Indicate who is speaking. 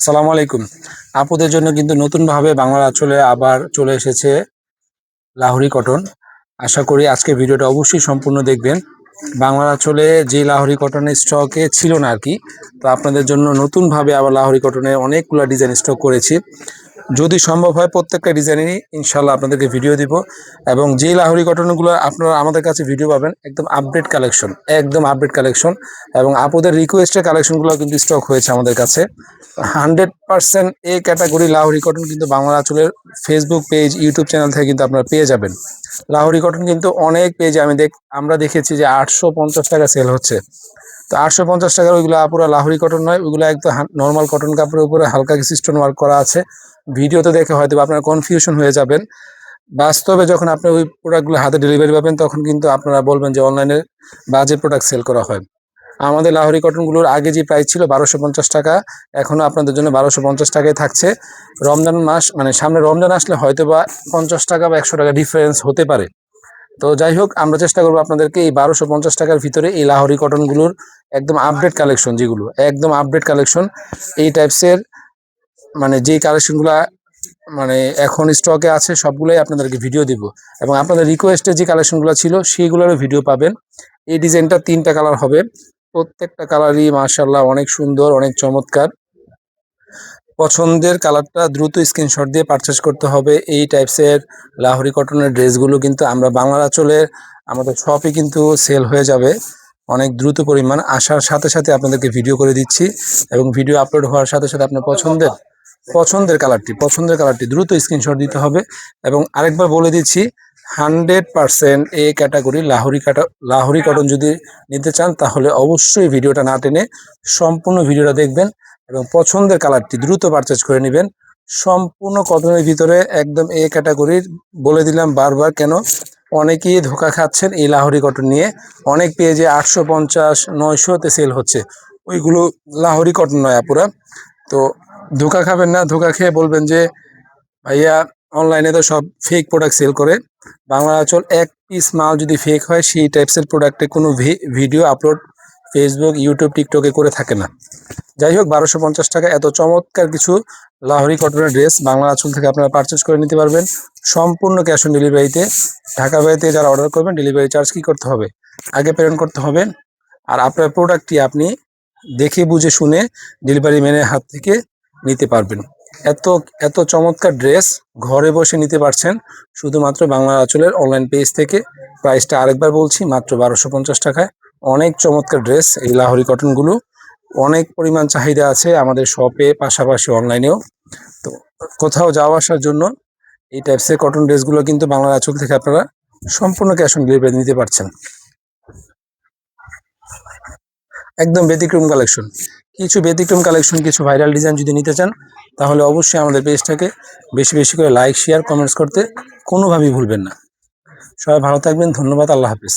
Speaker 1: সালাম আলাইকুম। আপুদের জন্য কিন্তু নতুনভাবে বাংলার আঁচলে আবার চলে এসেছে লাহরি কটন। আশা করি আজকে ভিডিওটা অবশ্যই সম্পূর্ণ দেখবেন। বাংলার আঁচলে যে লাহরি কটনের স্টকে ছিল না আর কি, তো আপনাদের জন্য নতুনভাবে আবার লাহরি কটনের অনেকগুলো ডিজাইন স্টক করেছি। যদি সম্ভব হয় প্রত্যেকটা ডিজাইনেরই ইনশাল্লাহ আপনাদেরকে ভিডিও দিব এবং যে লাহরি কটনগুলো আপনারা আমাদের কাছে ভিডিও পাবেন, একদম আপডেট কালেকশন একদম আপডেট কালেকশন এবং আপুদের রিকোয়েস্টের কালেকশনগুলো কিন্তু স্টক হয়েছে আমাদের কাছে। Hundred percent A category Lahori cotton কিন্তু বাংলা আঁচলের ফেসবুক পেজ ইউটিউব চ্যানেল থেকে কিন্তু আপনারা পেয়ে যাবেন। লাহরি কটন কিন্তু অনেক পেজে আমি দেখ আমরা দেখেছি যে আটশো পঞ্চাশ টাকা সেল হচ্ছে। তো আটশো পঞ্চাশ টাকার ওইগুলো পুরো লাহরি কটন নয়, ওইগুলো একদম নর্মাল কটন কাপড়ের উপরে হালকা কিছু স্টোন ওয়ার্ক করা আছে। ভিডিওতে দেখে হয়তো আপনার কনফিউশন হয়ে যাবেন। বাস্তবে যখন আপনি ওই প্রোডাক্টগুলো হাতে ডেলিভারি পাবেন, তখন কিন্তু আপনারা বলবেন যে অনলাইনে বাজে প্রোডাক্ট সেল করা হয়। আমাদের লাহোরি কটনগুলোর আগে যে প্রাইস ছিল বারোশো পঞ্চাশ টাকা এখনও আপনাদের জন্য বারোশো পঞ্চাশ টাকায় থাকছে। রমজান মাস মানে সামনে রমজান আসলে হয়তো বা পঞ্চাশ টাকা বা একশো টাকা ডিফারেন্স হতে পারে। তো যাই হোক, আমরা চেষ্টা করব আপনাদেরকে এই বারোশো পঞ্চাশ টাকার ভিতরে এই লাহোরি কটনগুলোর একদম আপডেট কালেকশন যেগুলো, একদম আপডেট কালেকশন এই টাইপসের মানে যেই কালেকশনগুলো মানে এখন স্টকে আছে, সবগুলোই আপনাদেরকে ভিডিও দিব। এবং আপনাদের রিকোয়েস্টে যে কালেকশনগুলো ছিল, সেইগুলোরও ভিডিও পাবেন। এই ডিজাইনটা তিনটা কালার হবে। প্রত্যেকটা কালারই মার্শাল্লাহ অনেক সুন্দর, অনেক চমৎকার। পছন্দের কালারটা দ্রুত স্ক্রিনশট দিয়ে পারচেস করতে হবে। এই টাইপসের লাহরি কটনের ড্রেসগুলো কিন্তু আমরা বাংলার আঁচলে আমাদের শপে কিন্তু সেল হয়ে যাবে। অনেক দ্রুত পরিমাণ আসার সাথে সাথে আপনাদেরকে ভিডিও করে দিচ্ছি। এবং ভিডিও আপলোড হওয়ার সাথে সাথে আপনার পছন্দের পছন্দের কালারটি পছন্দের কালারটি দ্রুত স্ক্রিনশট দিতে হবে এবং আরেকবার বলে দিচ্ছি hundred percent A category Lahori কাটা, লাহোরি কটন যদি নিতে চান তাহলে অবশ্যই ভিডিওটা না টেনে সম্পূর্ণ ভিডিওটা দেখবেন এবং পছন্দের কালারটি দ্রুত পারচেজ করে নেবেন। সম্পূর্ণ কটনের ভিতরে একদম এ ক্যাটাগরির বলে দিলাম বারবার কেন? অনেকেই ধোকা খাচ্ছেন এই লাহোরি কটন নিয়ে। অনেক পেজে আটশো পঞ্চাশ, নয়শোতে সেল হচ্ছে। ওইগুলো লাহোরি কটন নয় আপুরা। তো ধোকা খাবেন না, ধোকা খেয়ে বলবেন যে, ভাইয়া অনলাইনে তো সব ফেক প্রোডাক্ট সেল করে। বাংলা আঁচল এক পিস মাল যদি ফেক হয়, সেই টাইপসের প্রোডাক্টে কোনো ভিডিও আপলোড ফেসবুক ইউটিউব টিকটকে করে থাকে না। যাই হোক, বারোশো পঞ্চাশ টাকা, এত চমৎকার কিছু লাহরি কটনের ড্রেস বাংলা আঁচল থেকে আপনারা পারচেস করে নিতে পারবেন। সম্পূর্ণ ক্যাশ অন ডেলিভারিতে ঢাকা বাড়িতে যারা অর্ডার করবেন ডেলিভারি চার্জ কী করতে হবে? আগে প্রেরণ করতে হবে। আর আপনার প্রোডাক্টটি আপনি দেখে, বুঝে, শুনে ডেলিভারি ম্যানের হাত থেকে নিতে পারবেন। এত এত চমৎকার ড্রেস ঘরে বসে নিতে পারছেন শুধুমাত্র বাংলা আঁচলের অনলাইন পেজ থেকে। প্রাইসটা আরেকবার বলছি, মাত্র বারোশো পঞ্চাশ টাকায়। অনেক চমৎকার ড্রেস এই লাহরি কটনগুলো। অনেক পরিমাণ চাহিদা আছে আমাদের শপে, পাশাপাশি অনলাইনেও। তো কোথাও যাওয়া আসার জন্য এই টাইপসের কটন ড্রেসগুলো কিন্তু বাংলা আঁচল থেকে আপনারা সম্পূর্ণ ক্যাশ অন ডেলিভারি নিতে পারছেন। একদম ব্যতিক্রম কালেকশন কিছু ব্যতিক্রম কালেকশন কিছু ভাইরাল ডিজাইন যদি নিতে চান, তাহলে অবশ্যই আমাদের পেজটাকে বেশি বেশি করে লাইক শেয়ার কমেন্টস করতে কোনোভাবেই ভুলবেন না। সবাই ভালো থাকবেন, ধন্যবাদ, আল্লাহ হাফিজ।